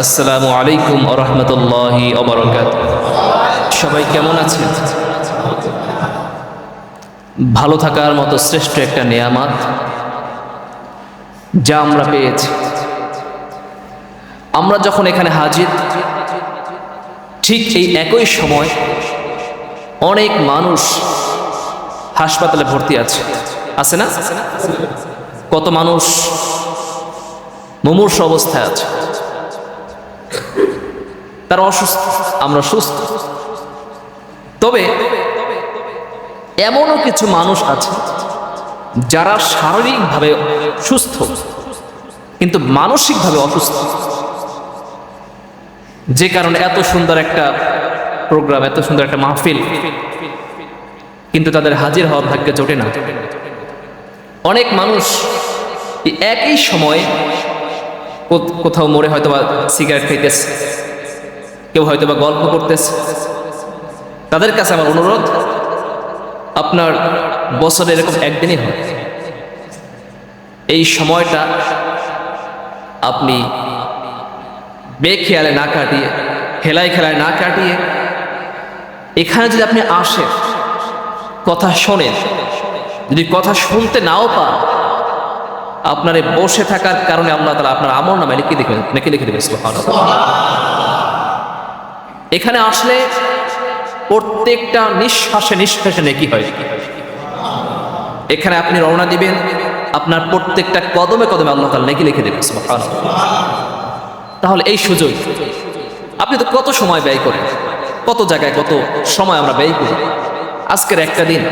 আসসালামু আলাইকুম আরহামতুল্লাহি অবরকাত সবাই কেমন আছেন? ভালো থাকার মতো শ্রেষ্ঠ একটা নেয়ামাত যা আমরা পেয়েছি। আমরা যখন এখানে হাজির, ঠিক এই একই সময় অনেক মানুষ হাসপাতালে ভর্তি আছে। আছে না? কত মানুষ মুমূর্ষ অবস্থায় আছে। তারা অসুস্থ, আমরা সুস্থ। তবে এমনও কিছু মানুষ আছে যারা শারীরিকভাবে সুস্থ, কিন্তু মানসিকভাবে অসুস্থ। যে কারণে এত সুন্দর একটা প্রোগ্রাম, এত সুন্দর একটা মাহফিল, কিন্তু তাদের হাজির হওয়ার ভাগ্যে জোটে না। অনেক মানুষ একই সময় কোথাও মোড়ে হয়তো বা সিগারেট খাইতেছে। কেউ হয়তো বা গল্প করতেছে তাদের কাছে আমার অনুরোধ, আপনার বছরে এরকম একদিনই হয় এই সময়টা আপনি বেখেয়ালে না কাটিয়ে খেলায় খেলায় না কাটিয়ে, এখানে যদি আপনি আসেন, কথা শোনেন, যদি কথা শুনতে নাও পান, আপনার বসে থাকার কারণে আল্লাহ তালা আপনার আমল নামে লিখে দেখবেন লিখে লিখে দেবেন। এখানে আসলে প্রত্যেকটা নিঃশ্বাসে নিঃশ্বাসে নেকি হয়। এখানে আপনি রওনা দিবেন, আপনার প্রত্যেকটা কদমে কদমে আল্লাহ তালা নেকি লিখে দেবেন তাহলে এই সুযোগ, আপনি তো কত সময় ব্যয় করেন, কত জায়গায় কত সময় আমরা ব্যয় করি? আজকের একটা দিন,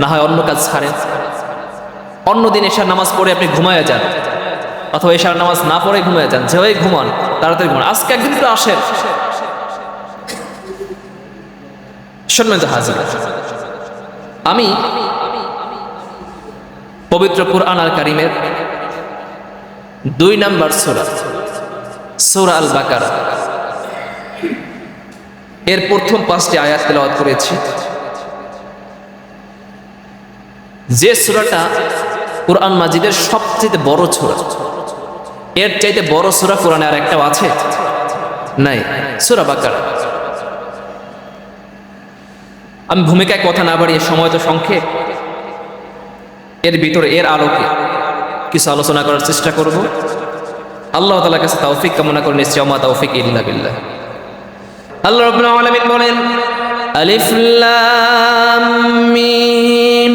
না হয় অন্য কাজ ছাড়েন। অন্য দিন এশার নামাজ পড়ে আপনি ঘুমায় যান, অথবা এশার নামাজ না পড়ে ঘুমায় যান যেভাবে ঘুমান, তাড়াতাড়ি ঘুমান। আজকে একদিন তো আসেন সম্মানিত হাজির, আমি পবিত্র কুরআন আল কারিমের দুই নাম্বার সোরা সোরা আল বাকারা। এর প্রথম পাঁচটি আয়াত তেলাওয়াত করেছি। যে সূরাটা কোরআন মাজিদের সবচেয়ে বড় সূরা, এর চাইতে বড় সূরা কোরআনে আর একটাও আছে? নাই, সূরা বাকারা। আমি ভূমিকায় কথা না বাড়িয়ে সময় তো সংক্ষেপ। এর ভিতরে, এর আলোকে কিছু আলোচনা করার চেষ্টা করব। আল্লাহ তাআলার কাছে তৌফিক কামনা করে, নিশ্চয় আমা তৌফিক ইল্লা বিল্লাহ। আল্লাহ রাব্বুল আলামিন বলেন, আলিফ মিম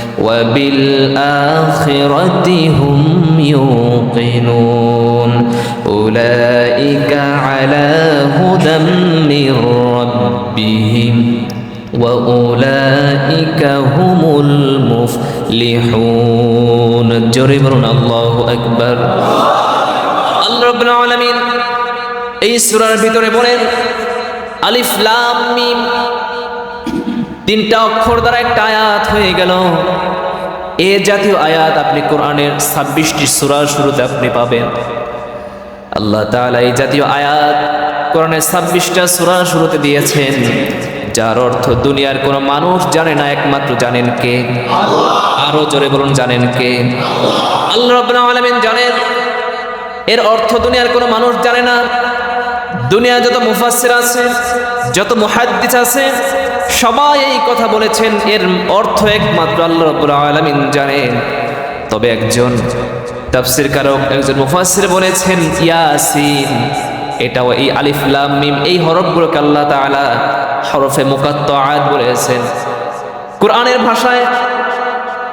وبالآخرة هم يوقنون أولئك على هدى من ربهم وأولئك هم المفلحون جربنا الله أكبر আল্লাহ রাব্বুল আলামিন এই সূরার ভিতরে বলেন আলিফ লাম মিম তিনটা অক্ষর দ্বারা একটা আয়াত হয়ে গেল। এ জাতীয় আয়াত আপনি কোরআনের ছাব্বিশটি সুরার শুরুতে আপনি পাবেন। আল্লাহ তাআলা এই জাতীয় আয়াত কোরআনের ছাব্বিশটা সুরার শুরুতে দিয়েছেন, যার অর্থ দুনিয়ার কোনো মানুষ জানে না, একমাত্র জানেন কে? আরও জোরে বলুন, জানেন কে? আল্লাহ জানেন। এর অর্থ দুনিয়ার কোনো মানুষ জানে না। দুনিয়া যত মুফাসসির আছে, যত মুহাদ্দিস আছে সবাই এই কথা বলেছেন, এর অর্থ একমাত্র আল্লাহ রাব্বুল আলামিন জানেন। তবে একজন তাফসীর কারক, একজন মুফাসসির বলেছেন, ইয়াসিন, এটাও এই আলিফ লাম মিম, এই হরফগুলোকে আল্লাহ তাআলা হরফে মুকাত্তাআত বলেছেন। কোরআনের ভাষায়,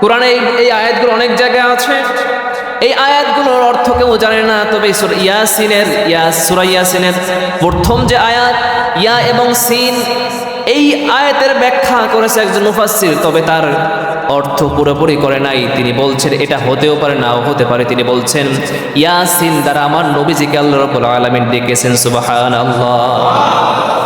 কোরআনে এই আয়াতগুলো অনেক জায়গায় আছে। এই আয়াতগুলোর অর্থ কেউ জানে না, তবে ইয়াসিনের ইয়া সূরা ইয়াসিনের প্রথম যে আয়াত, ইয়া এবং সিন এই আয়াতের ব্যাখ্যা করেছে একজন মুফাসসির, তবে তার অর্থ পুরোপুরি করে নাই। তিনি বলছেন, এটা হতেও পারে, নাও হতে পারে। তিনি বলছেন, ইয়াসিন দ্বারা আমার নবীজিকে আল্লাহ রাব্বুল আলামিন ডেকেছেন, সুবহানাল্লাহ।